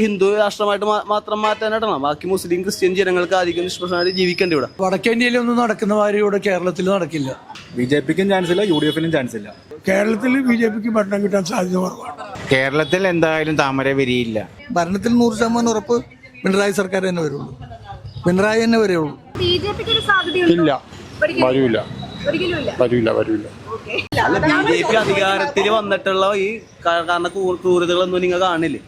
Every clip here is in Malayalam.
ഹിന്ദു രാഷ്ട്രമായിട്ട് മാത്രം മാറ്റാനായിട്ടാണ്? ബാക്കി മുസ്ലിം ക്രിസ്ത്യൻ ജനങ്ങൾക്ക് അധികം നിഷ്പക്ഷമായിട്ട് ജീവിക്കേണ്ടി ഇവിടെ. വടക്കേന്ത്യയിലൊന്നും നടക്കുന്ന കാര്യം ഇവിടെ കേരളത്തിൽ നടക്കില്ല. ബി ജെ പിക്കും ചാൻസ് ഇല്ല യു ഡി എഫിനും ചാൻസ് ഇല്ല. കേരളത്തിൽ ബി ജെ പിക്ക് ഭരണം കിട്ടാൻ സാധ്യത കുറവാണ്. കേരളത്തിൽ എന്തായാലും താമര വിരിയില്ല. ഭരണത്തിൽ നൂറ് ശതമാനം ഉറപ്പ് പിണറായി സർക്കാർ തന്നെ വരുള്ളൂ. പിണറായി തന്നെ വരുള്ളൂ. ഇല്ല. വരൂല. വരൂല വരൂല. അല്ല ബി ജെ പി അധികാരത്തിൽ വന്നിട്ടുള്ള ഈ കാരണ കാരണം ക്രൂ- ക്രൂരതകളൊന്നും നിങ്ങൾ കാണില്ലേ?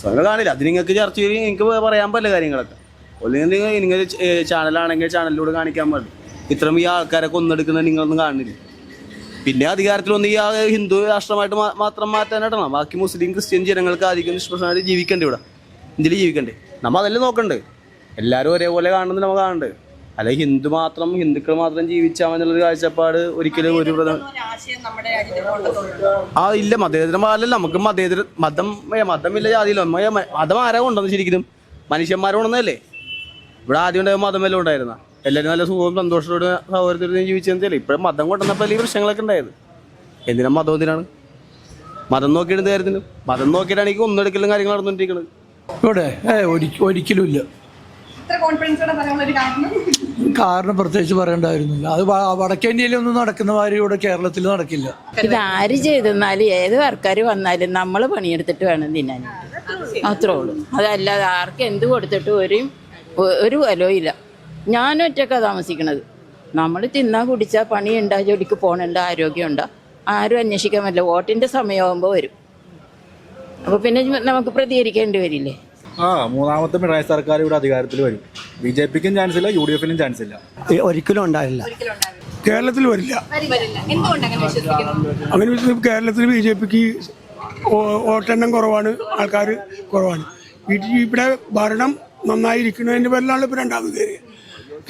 സ്വയം കാണില്ല. അത് നിങ്ങൾക്ക് ചർച്ച ചെയ്ത് നിങ്ങൾക്ക് പറയാൻ പറ്റില്ല കാര്യങ്ങളൊക്കെ. അല്ലെങ്കിൽ നിങ്ങൾ നിങ്ങൾ ചാനലാണെങ്കിൽ ചാനലിലൂടെ കാണിക്കാൻ പാടില്ല. ഇത്രയും ഈ ആൾക്കാരെ കൊന്നെടുക്കുന്നത് നിങ്ങളൊന്നും കാണില്ല. പിന്നെ അധികാരത്തിലൊന്നും ഈ ഹിന്ദു രാഷ്ട്രമായിട്ട് മാത്രം മാറ്റാനായിട്ടാണ്? ബാക്കി മുസ്ലിം ക്രിസ്ത്യൻ ജനങ്ങൾക്ക് അധികം നിഷ്പക്ഷമായിട്ട് ജീവിക്കണ്ടേ ഇവിടെ? ഇന്ത്യയിൽ ജീവിക്കണ്ടേ? നമ്മൾ അതല്ലേ നോക്കണ്ടേ? എല്ലാവരും ഒരേപോലെ കാണുന്നത് നമ്മൾ കാണണ്ട്? അല്ല ഹിന്ദു മാത്രം ഹിന്ദുക്കൾ മാത്രം ജീവിച്ചാൽ മതിയുള്ളൊരു കാഴ്ചപ്പാട് ഒരിക്കലും ഒരു പ്രധാന ആ ഇല്ല മതേതരമല്ല നമുക്ക് മതേതര മതം മതമില്ല ജാതിയില്ല മതം ആരാ കൊണ്ടുവന്ന് ശരിക്കും? മനുഷ്യന്മാരെ കൊണ്ടുവന്നല്ലേ ഇവിടെ ആദ്യം ഉണ്ടായ മതം വല്ലതും ഉണ്ടായിരുന്ന? എല്ലാവരും നല്ല സുഖവും സന്തോഷത്തോടെ സൗകര്യത്തോടെ ജീവിച്ചതല്ലേ ഇപ്പോഴും മതം കൊണ്ടുവന്നപ്പോൾ ഈ പ്രശ്നങ്ങളൊക്കെ ഉണ്ടായത്. എന്തിനാ മതം എന്തിനാണ്? മതം നോക്കിയിട്ട് കാര്യത്തിന്? മതം നോക്കിയിട്ടാണ് ഈ ഒന്നെടുക്കലും കാര്യങ്ങൾ നടന്നുകൊണ്ടിരിക്കുന്നത് ഇവിടെ ഒരിക്കലും ഇല്ല. ഇത്ര കോൺഫിഡൻസോടെ പറയാനുള്ള ഒരു കാരണം കാരണം പ്രത്യേകിച്ച് പറയേണ്ടായിരുന്നില്ല. അത് വ- വടക്കേന്ത്യയിലൊന്നും നടക്കുന്ന മാതിരി ഇവിടെ കേരളത്തിൽ നടക്കില്ല. ഇത് ആര് ചെയ്തെന്നാലും ഏത് ആൾക്കാർ വന്നാലും നമ്മൾ പണിയെടുത്തിട്ട് വേണം തിന്നാൻ. അത്രേ ഉള്ളൂ. അതല്ലാതെ ആർക്ക് എന്ത് കൊടുത്തിട്ട് ഒരു ഒരു ഫലവും ഇല്ല. ഞാൻ ഒറ്റക്കാ താമസിക്കണത്. നമ്മൾ തിന്നാ പണി പണിയുണ്ടാ ജോലിക്ക് പോകണുണ്ട് ആരോഗ്യമുണ്ടാ ആരും അന്വേഷിക്കാൻ പറ്റില്ല. വോട്ടിന്റെ സമയമാകുമ്പോൾ വരും. അപ്പോൾ പിന്നെ നമുക്ക് പ്രതികരിക്കേണ്ടി വരില്ലേ? ആ മൂന്നാമത്തെ പിണറായി സർക്കാർ ഇവിടെ അധികാരത്തിൽ വരും. ബി ജെ പിക്കും ചാൻസ് ഇല്ല യു ഡി എഫിനും ചാൻസ് ഇല്ല. ഒരിക്കലും ഉണ്ടാവില്ല. കേരളത്തിൽ വരില്ല. അങ്ങനെ കേരളത്തിൽ ബി ജെ പിക്ക് വോട്ടെണ്ണം കുറവാണ് ആൾക്കാർ കുറവാണ്. ഇവിടെ ഭരണം നന്നായിരിക്കുന്നതിന്റെ പേരിലാണ് ഇപ്പോൾ രണ്ടാമത് കയറിയത്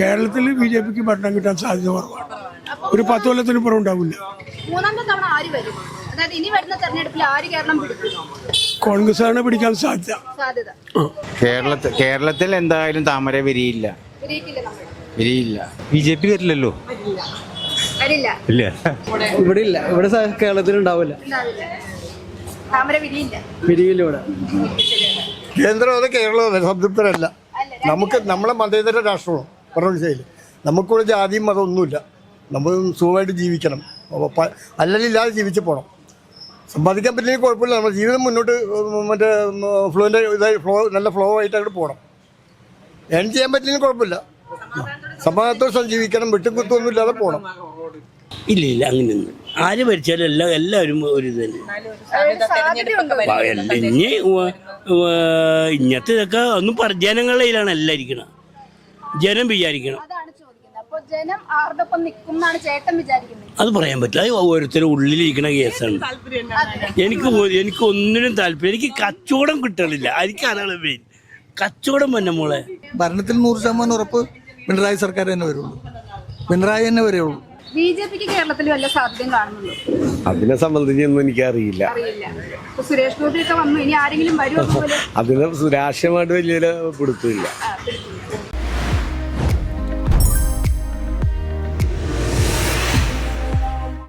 കേരളത്തിൽ ബി ജെ പിക്ക് ഭരണം കിട്ടാൻ സാധ്യത കുറവാണ്. ഒരു പത്ത് കൊല്ലത്തിന് പുറം ഉണ്ടാവില്ല. മൂന്നാമത്തെ തവണ ആര് വരും? അതായത് ഇനി വരുന്ന തെരഞ്ഞെടുപ്പിൽ ആര് കേരളം പിടിക്കും? കോൺഗ്രസ് ആണ് പിടിക്കാൻ സാധ്യത. കേരളത്തിൽ കേരളത്തിൽ എന്തായാലും താമര വിരിയില്ല. വിരിയില്ല. ബി ജെ പി വരില്ലല്ലോ? ഇല്ല ഇവിടെ ഇല്ല. ഇവിടെ കേരളത്തിൽ ഉണ്ടാവില്ല. വിരിയില്ല. ഇവിടെ. കേന്ദ്രം അത് കേരളവും സംതൃപ്തരല്ല. നമുക്ക് നമ്മളെ മതേതര രാഷ്ട്രമാണ് പറഞ്ഞ നമുക്കിവിടെ ജാതിയും മതമൊന്നുമില്ല. നമ്മൾ സുഖമായിട്ട് ജീവിക്കണം. അല്ലെങ്കിൽ ഇല്ലാതെ ജീവിച്ചു പോകണം സമ്പാദിക്കാൻ പറ്റില്ല കുഴപ്പമില്ല. നമ്മുടെ ജീവിതം മുന്നോട്ട് മറ്റേ ഫ്ലോന്റെ ഇതായി ഫ്ലോ നല്ല ഫ്ലോ ആയിട്ട് അങ്ങോട്ട് പോകണം ഏൺ ചെയ്യാൻ പറ്റില്ല കുഴപ്പമില്ല. സമാധാനത്തോടെ ജീവിക്കണം വെട്ടുകുത്തൊന്നും ഇല്ലാതെ പോകണം ഇല്ല ഇല്ല അങ്ങനെയൊന്നും ആര് ഭരിച്ചാലും എല്ലാ എല്ലാവരും ഒരു ഇത് തന്നെ. ഇനി ഇങ്ങനത്തെ ഇതൊക്കെ ഒന്നും പറ ജനങ്ങളുടെ കയ്യിലാണ് എല്ലാം ഇരിക്കണം ജനം വിചാരിക്കണം. ജനം ആരുടെപ്പം നിൽക്കും എന്നാണ് ചേട്ടൻ വിചാരിക്കുന്നത്. അത് പറയാൻ പറ്റില്ല. അത് ഓരോരുത്തരും ഉള്ളിലിരിക്കുന്ന കേസാണ്. എനിക്ക് എനിക്ക് ഒന്നിനും താല്പര്യം എനിക്ക് കച്ചവടം കിട്ടണില്ല. എനിക്ക് അതാണ് മെയിൻ കച്ചവടം തന്നെ മോളെ. ഭരണത്തിൽ നൂറ് ശതമാനം ഉറപ്പ് പിണറായി സർക്കാർ തന്നെ വരുള്ളൂ. പിണറായി തന്നെ വരുള്ളൂ ബി ജെ പിക്ക് കേരളത്തിൽ വല്ല സാധ്യതയും കാണുന്നുണ്ടോ? അതിനെ സംബന്ധിച്ചൊന്നും എനിക്കറിയില്ല. സുരേഷ് ഗോപി ഒക്കെ വന്നു. ഇനി ആരെങ്കിലും വരുമോ അതിനെ സുരാക്ഷമായിട്ട് വലിയൊരു പിടിച്ചു.